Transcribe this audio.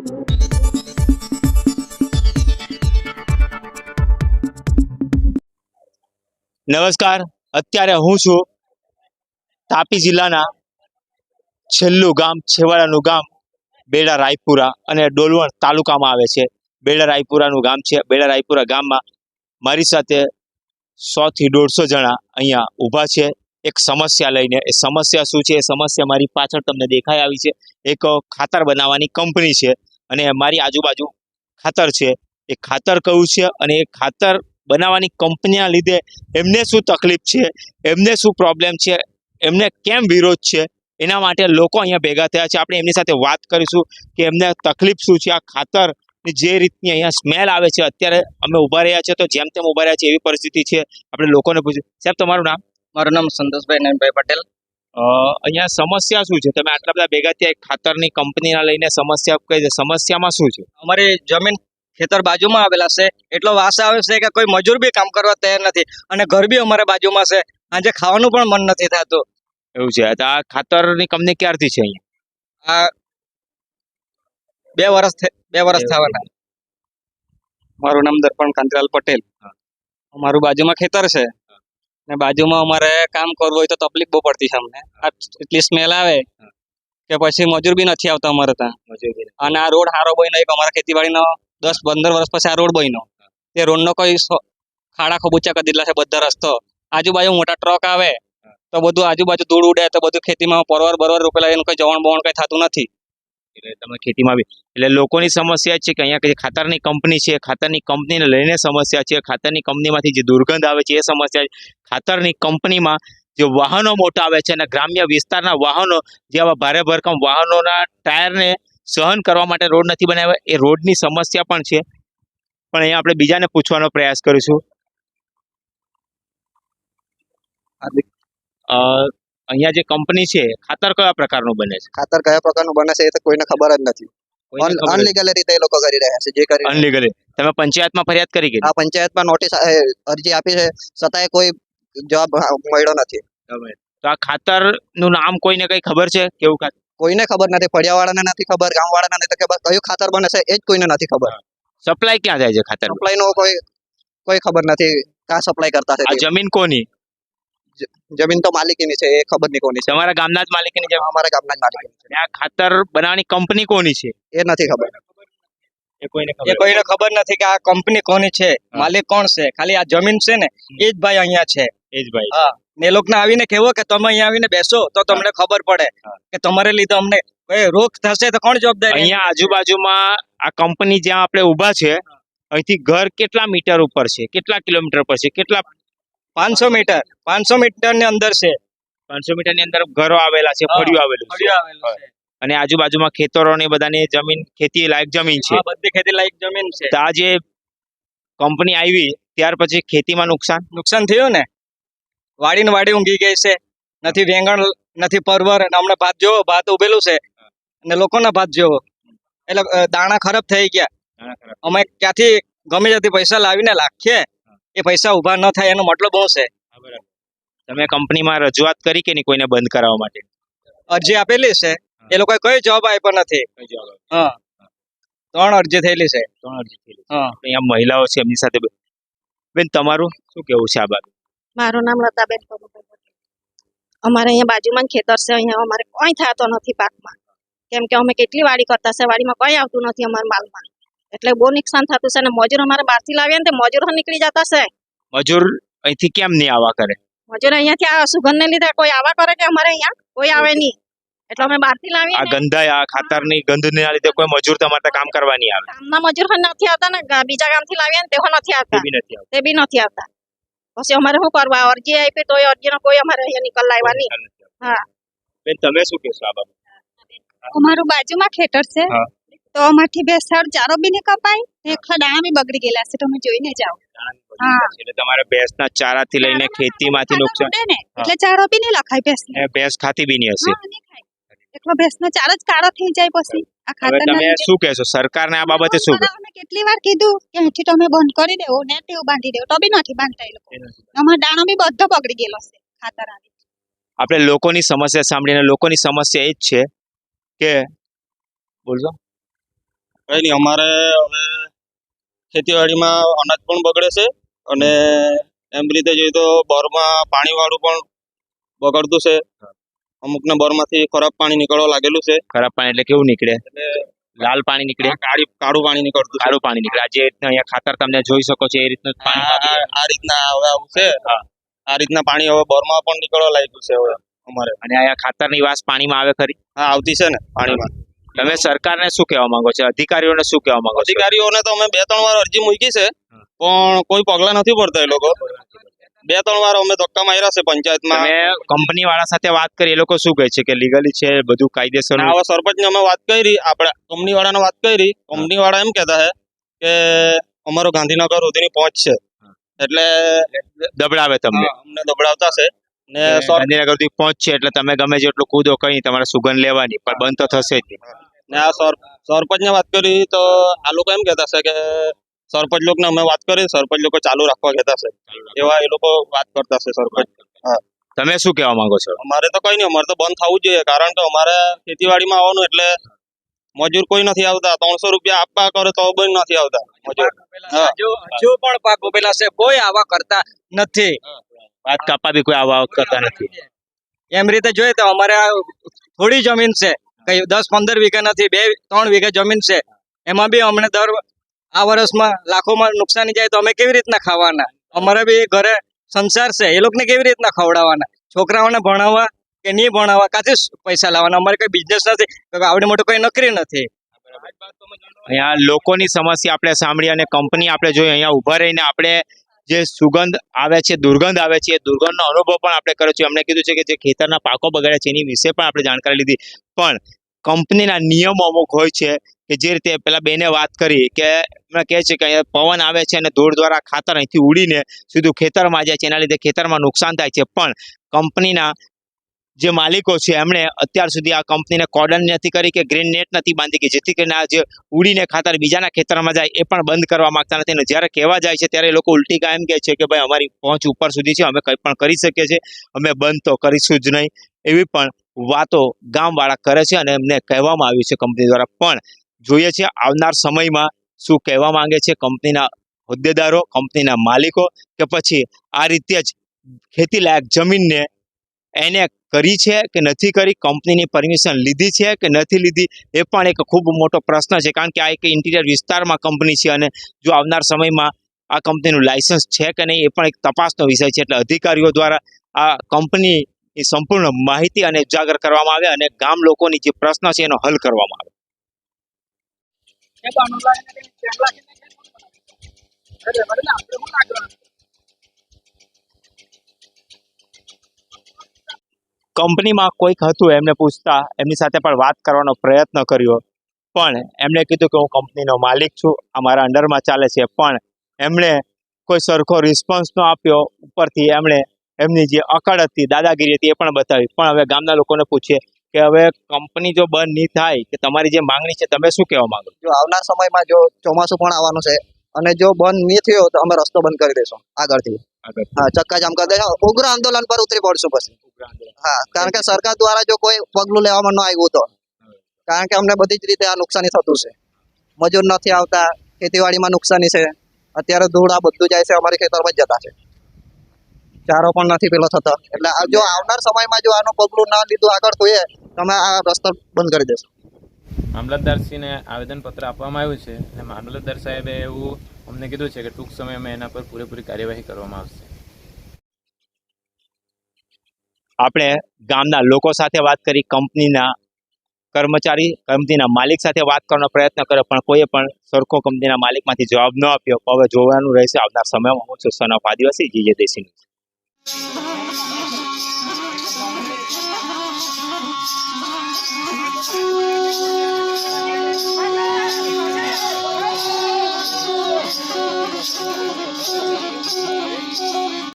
નમસ્કાર. અત્યારે હું છું તાપી જિલ્લાના છેલ્લું ગામ, છેવાડાનું ગામ બેડા રાયપુરા અને ડોલવણ તાલુકામાં આવે છે. બેડા રાયપુરાનું ગામ છે. બેડા રાયપુરા ગામમાં મારી સાથે સોથી દોઢસો જણા અહીંયા ઊભા છે. એક સમસ્યા લઈને. એ સમસ્યા શું છે? એ સમસ્યા મારી પાછળ તમને દેખાઈ આવી છે. એક ખાતર બનાવવાની કંપની છે. અને મારી આજુબાજુ ખાતર છે. એ ખાતર કયું છે અને એ ખાતર બનાવવાની કંપનીના લીધે એમને શું તકલીફ છે? એમને શું પ્રોબ્લેમ છે? એમને કેમ વિરોધ છે? એના માટે લોકો અહીંયા ભેગા થયા છે. આપણે એમની સાથે વાત કરીશું કે એમને તકલીફ શું છે? આ ખાતર જે રીતની અહીંયા સ્મેલ આવે છે, અત્યારે અમે ઊભા રહ્યા છે તો જેમ તેમ ઊભા રહ્યા છે એવી પરિસ્થિતિ છે. આપણે લોકોને પૂછ્યું સાહેબ, તમારું નામ? મારું નામ સંતોષભાઈ નયનભાઈ પટેલ. અહીંયા સમસ્યા શું છે? તમે આટલા બધા ભેગા થયા ખાતરની કંપનીના લઈને સમસ્યા કઈ છે સમસ્યામાં શું છે? અમારી જમીન ખેતર બાજુમાં આવેલા છે. એટલો વાસ આવે છે કે કોઈ મજૂર બી કામ કરવા તૈયાર નથી અને ઘર બી અમારે બાજુમાં છે. આજે ખાવાનું પણ મન નથી થતું. એવું છે? આ ખાતરની કંપની ક્યારથી છે અહીંયા? આ બે વર્ષ બે વર્ષ થવાના. મારું નામ દર્પણ કાંતિલાલ પટેલ. અમારું બાજુમાં ખેતર છે. ને બાજુમાં અમારે કામ કરવું હોય તો તકલીફ બહુ પડતી છે અમને. એટલી સ્મેલ આવે કે પછી મજૂર બી નથી આવતા અમારે ત્યાં. અને આ રોડ સારો બન્યો એક અમારા ખેતીવાડીનો દસ પંદર વર્ષ પછી આ રોડ બન્યો. તે રોડનો કોઈ ખાડા ખબૂચા કરી દીધેલા છે બધા રસ્તો. આજુબાજુ મોટા ટ્રક આવે તો બધું આજુબાજુ ધૂળ ઉડે તો બધું ખેતીમાં પરવાર બરવાર રોપેલા એનું કોઈ જવણ બવણ કઈ થતું નથી. એટલે તમે ખેતીમાં બી એટલે લોકોની સમસ્યા છે કે અહીંયા જે ખાતરની કંપની છે ખાતરની કંપનીને લઈને સમસ્યા છે. ખાતરની કંપનીમાંથી જે દુર્ગંધ આવે છે એ સમસ્યા છે. ખાતરની કંપનીમાં જે વાહનો મોટા આવે છે અને ગ્રામ્ય વિસ્તારના વાહનો જે આવા ભારે ભરકમ વાહનોના ટાયરને સહન કરવા માટે રોડ નથી બનાવ્યા એ રોડની સમસ્યા પણ છે. પણ અહીંયા આપણે બીજાને પૂછવાનો પ્રયાસ કરીશું. અહીંયા જે કંપની છે ખાતર કયા પ્રકારનું બને છે? ખાતર કયા પ્રકારનું બને છે એ તો કોઈને ખબર જ નથી. અનલીગલ રીતે એ લોકો કરી રહ્યા છે જે કરી રહ્યા તમે પંચાયતમાં ફરિયાદ કરી આ પંચાયતમાં નોટિસ અરજી આપી છે છતાંય કોઈ જવાબ મળ્યો નથી. તો આ ખાતરનું નામ કોઈને કઈ ખબર છે કેવું ખાતર? કોઈને ખબર નથી ફળિયાવાળાને નથી ખબર ગામવાળાને નથી ખબર કયું ખાતર બને છે એ જ કોઈને નથી ખબર. સપ્લાય ક્યાં જાય છે ખાતર સપ્લાય નો કોઈ કોઈ ખબર નથી ક્યાં સપ્લાય કરતા છે આ જમીન કોની? જમીન તો માલિકીની છે એ ખબર નહીં કોની છે. તમારા ગામના જ માલિકીની જમીન અમારા ગામના જ માલિકીની છે. આ ખાતર બનાવવાની કંપની કોની છે? એ નથી ખબર. એ કોઈને ખબર નથી. કે આ કંપની કોની છે માલિક કોણ છે? ખાલી આ જમીન છે ને એ જ ભાઈ અહીંયા છે. એ જ ભાઈ હા. ને લોકોને આવીને કહેવો કે તમે અહીંયા આવીને બેસો તો તમને ખબર પડે કે તમારે લીધે અમને રોક રોગ થશે તો કોણ જવાબદાર? અહીંયા આજુબાજુમાં આ કંપની જ્યાં આપણે ઊભા છે અહીંથી ઘર કેટલા મીટર ઉપર છે? કેટલા કિલોમીટર પર છે? કેટલા પાંચસો મીટર પાંચસો મીટરની અંદર છે. પાંચસો મીટરની અંદર ઘરો આવેલા છે ફળિયું આવેલું છે. અને આજુબાજુમાં ખેતરો ને બધાની જમીન ખેતી લાયક જમીન છે. બધી ખેતી લાયક જમીન છે. તો આ જે કંપની આવી ત્યાર પછી ખેતીમાં નુકસાન? નુકસાન થયું ને? વાડી ને વાડી ઊંઘી ગઈ છે. નથી વેંગણ નથી પરવર અને હમણાં ભાત જોવો ભાત ઉભેલું છે. અને લોકોના ભાત જોવો. એટલે દાણા ખરાબ થઈ ગયા. અમે ક્યાંથી ગમે ત્યાંથી પૈસા લાવીને નાખીએ એ પૈસા ઊભા ન થાય એનો મતલબ શું છે? તમે કંપનીમાં રજૂઆત કરી કે નહીં કોઈને બંધ કરાવવા માટે? અરજી આપેલી છે. એ લોકોએ કયો જવાબ આપ્યો નથી. હા. ત્રણ અરજી થયેલી છે. ત્રણ અરજી થયેલી. હા. અહીંયા મહિલાઓ છે એમની સાથે બે- બેન તમારું શું કેવું છે આ બાબત? મારું નામ લતાબેન અમારે અહીંયા બાજુમાં ખેતર છે. અહીંયા અમારે કંઈ થતો નથી પાકમાં. કેમ કે અમે કેટલી વાડી કરતા છે. વાડીમાં કંઈ આવતું નથી અમારા માલમાં. એટલે બહુ નુકસાન થતું છે અને મજૂર અમારે બહારથી લાવ્યા ને તે મજૂર નીકળી જતા છે. મજૂર અહીંથી કેમ નહીં આવા કરે? મજૂર અહીંયાથી આ સુગંધને લીધે કોઈ આવા કરે કે અમારે અહીંયા? કોઈ આવે નહીં. એટલે અમે બહારથી લાવીએ આ ને. ગંધાય આ ખાતરની ગંધના લીધે કોઈ મજૂર તમારે કામ કરવાની આવે. ગામના મજૂર નથી આવતા ને બીજા ગામથી લાવીએ ને તેઓ નથી આવતા. તે બી નથી આવતા. પછી અમારે શું કરવા? અરજી આપી તો અરજીનો કોઈ અમારે અહીંયા નિકલ લાવવાની હા. બેન તમે શું કહેશો આ બાબત? અમારું બાજુમાં ખેતર છે. તો અમારથી બે સ્થળ ચારો બી નહીં કપાય ને દાણા બી બગડી ગયેલા છે તમે જોઈને જાઓ. એટલે તમારે ભેંસના ચારાથી લઈને ખેતીમાંથી નુકસાન એટલે ચારો બી નહીં લખાય ભેંસ ભેંસ ખાતી બી નહીં હશે. એટલો ભેંસનો ચારો જ કાળો થઈ જાય પછી. આ હવે તમે શું કહેશો? સરકારને આ બાબતે શું અમે કેટલી વાર કીધું કે અહીંથી તમે બંધ કરી દેવો ને તેવું બાંધી દેવો તો બી નથી બાંધતા એ લોકો. અમારો દાણો બી બધો બગડી ગયેલો છે ખાતર આવી. આપણે લોકોની સમસ્યા સાંભળીને લોકોની સમસ્યા એ જ છે કે બોલજો. કઈ નહીં અમારે હવે ખેતીવાડીમાં અનાજ પણ બગડે છે અને એમ રીતે જોઈએ તો બોરમાં પાણી વાળું પણ બગડતું છે. અમુકને બોરમાંથી ખરાબ પાણી નીકળવા લાગેલું છે. ખરાબ પાણી એટલે કેવું નીકળે? લાલ પાણી નીકળે? કાળી કાળું પાણી નીકળતું કાળું પાણી નીકળે. જે રીતના અહીંયા ખાતર તમને જોઈ શકો છો એ રીતનું પાણી આ રીતના હવે આવું છે. હા. આ રીતના પાણી હવે બોરમાં પણ નીકળવા લાગ્યું છે હવે અમારે. અને અહીંયા ખાતરની વાસ પાણીમાં આવે ખરી? હા આવતી છે ને પાણીમાં. તમે સરકારને શું કહેવા માંગો છો? અધિકારીઓને શું કહેવા માંગો છો? અધિકારીઓને તો અમે બે ત્રણ વાર અરજી મૂકી છે પણ કોઈ પગલા નથી પડતા એ લોકો. બે ત્રણ વાર અમે ધક્કા માર્યા છે પંચાયતમાં. તમે કંપની વાળા સાથે વાત કરી એ લોકો શું કહે છે કે લીગલી છે બધું કાયદેસર આવા સરપંચને અમે વાત કરી આપણે કંપની વાળાને વાત કરી. કંપની વાળા એમ કહેતા છે કે અમારો ગાંધીનગર સુધીની પહોંચ છે. એટલે દબડાવે તમને. અમને દબડાવતા છે. ને ગાંધીનગર સુધી પહોંચશે એટલે તમે ગમે જેટલું કૂદો કઈ તમારે સુગંધ લેવાની પણ બંધ તો થશે જ નહીં. ને આ સરપંચને વાત કરી તો આ લોકો એમ કહેતા છે કે સરપંચ લોકોને અમે વાત કરી સરપંચ લોકો ચાલુ રાખવા કહેતા છે. એવા એ લોકો વાત કરતા છે સરપંચ. તમે શું કહેવા માંગો છો? અમારે તો કઈ નહીં અમારે તો બંધ થવું જોઈએ કારણ કે અમારે ખેતીવાડીમાં આવવાનું એટલે મજૂર કોઈ નથી આવતા. ત્રણસો રૂપિયા આપવા કરે તો બંધ નથી આવતા મજૂર. હજુ પણ પાક ઉભેલા છે કોઈ આવા કરતા નથી. વાત કાપા બી કોઈ આવા કરતા નથી. એમ રીતે જોઈએ તો અમારે આ થોડી જમીન છે. કઈ દસ પંદર વીઘા નથી, બે, ત્રણ વીઘા જમીન છે. એમાં બી અમને દર આ વર્ષમાં લાખોમાં નુકસાની જાય તો અમે કેવી રીતના ખાવાના? અમારે બી ઘરે સંસાર છે, એ લોકોને કેવી રીતના ખવડાવવાના? છોકરાઓને ભણાવવા કે નહીં ભણાવવા? કાથી પૈસા લાવવાના? અમારે કઈ બિઝનેસ નથી આવડે મોટું કઈ નોકરી નથી. અહીંયા લોકોની સમસ્યા આપણે સાંભળી અને કંપની આપણે જોઈ અહીંયા ઊભા રહીને આપણે જે સુગંધ આવે છે, દુર્ગંધ આવે છે, એ દુર્ગંધનો અનુભવ પણ આપણે કર્યો છે. એમણે કીધું છે કે જે ખેતરના પાકો બગાડ્યા છે, એની વિશે પણ આપણે જાણકારી લીધી. પણ કંપનીના નિયમો અમુક હોય છે કે જે રીતે પેલા બેને વાત કરી કે એમણે કહે છે કે અહીંયા પવન આવે છે અને ધૂળ દ્વારા ખાતર અહીંથી ઉડીને સીધું ખેતરમાં જાય છે. એના લીધે ખેતરમાં નુકસાન થાય છે. પણ કંપનીના જે માલિકો છે, એમણે અત્યાર સુધી આ કંપનીને કોર્ડન નથી કરી કે ગ્રીન નેટ નથી બાંધી કે જેથી કરીને આ જે ઉડીને ખાતર બીજાના ખેતરમાં જાય, એ પણ બંધ કરવા માંગતા નથી. અને જ્યારે કહેવા જાય છે, ત્યારે એ લોકો ઉલટી કાયમ કહે છે કે ભાઈ, અમારી પહોંચ ઉપર સુધી છે, અમે કંઈ પણ કરી શકીએ છીએ. અમે બંધ તો કરીશું જ નહીં. એવી પણ વાતો ગામવાળા કરે છે અને એમને કહેવામાં આવ્યું છે કંપની દ્વારા. પણ જોઈએ છે, આવનાર સમયમાં શું કહેવા માંગે છે કંપનીના હોદ્દેદારો, કંપનીના માલિકો કે પછી આ રીતે જ ખેતીલાયક જમીનને એને કરી છે કે નથી કરી, કંપનીની પરમિશન લીધી છે કે નથી લીધી, એ પણ એક ખૂબ મોટો પ્રશ્ન છે. કારણ કે આ એક ઇન્ટિરિયર વિસ્તારમાં કંપની છે અને જો આવનાર સમયમાં આ કંપનીનું લાયસન્સ છે કે નહીં, એ પણ એક તપાસનો વિષય છે. એટલે અધિકારીઓ દ્વારા આ કંપનીની સંપૂર્ણ માહિતી અને ઉજાગર કરવામાં આવે અને ગામ લોકોની જે પ્રશ્ન છે એનો હલ કરવામાં આવે. કંપનીમાં કોઈક હતું એમને પૂછતા, એમની સાથે પણ વાત કરવાનો પ્રયત્ન કર્યો. પણ એમણે કીધું કે હું કંપનીનો માલિક છું, આ મારા અંડરમાં ચાલે છે. પણ એમણે કોઈ સરખો રિસ્પોન્સ ન આપ્યો. ઉપરથી એમણે એમની જે અકડ હતી, દાદાગીરી હતી એ પણ બતાવી. પણ હવે ગામના લોકોને પૂછીએ કે હવે કંપની જો બંધ નહીં થાય, કે તમારી જે માંગણી છે, તમે શું કહેવા માંગો? જો આવનાર સમયમાં જો ચોમાસું પણ આવવાનું છે, અને જો બંધ નહીં થયો, તો અમે રસ્તો બંધ કરી દઈશું. આગળથી. આગળ. હા ચક્કાજામ કરી દઈશું ઉગ્ર આંદોલન પર ઉતરી પડશું પછી. હા કારણ કે સરકાર દ્વારા જો કોઈ પગલું લેવામાં ન આવ્યું તો. કારણ કે અમને બધી જ રીતે આ નુકસાની થતું છે. મજૂર નથી આવતા ખેતીવાડીમાં નુકસાની છે. અત્યારે ધૂળ આ બધું જાય છે અમારી ખેતરમાં જ જતા છે. ચારો પણ નથી પેલો થતો. એટલે જો આવનાર સમયમાં જો આનું પગલું ના લીધું આગળ તો તમે આ રસ્તો બંધ કરી દેશો. મામલતદારશ્રીને આવેદનપત્ર આપવામાં આવ્યું છે. અને મામલતદાર સાહેબે એવું અમને કીધું છે કે ટૂંક સમયમાં એના પર પૂરેપૂરી કાર્યવાહી કરવામાં આવશે. આપણે ગામના લોકો સાથે વાત કરી, કંપનીના કર્મચારી, કંપનીના માલિક સાથે વાત કરવાનો પ્રયત્ન કર્યો, પણ કોઈએ પણ સરખો કંપનીના માલિકમાંથી જવાબ ન આપ્યો. હવે જોવાનું રહેશે, આવનાર સમયમાં હું છું સન ઓફ આદિવાસી જીજે દેશી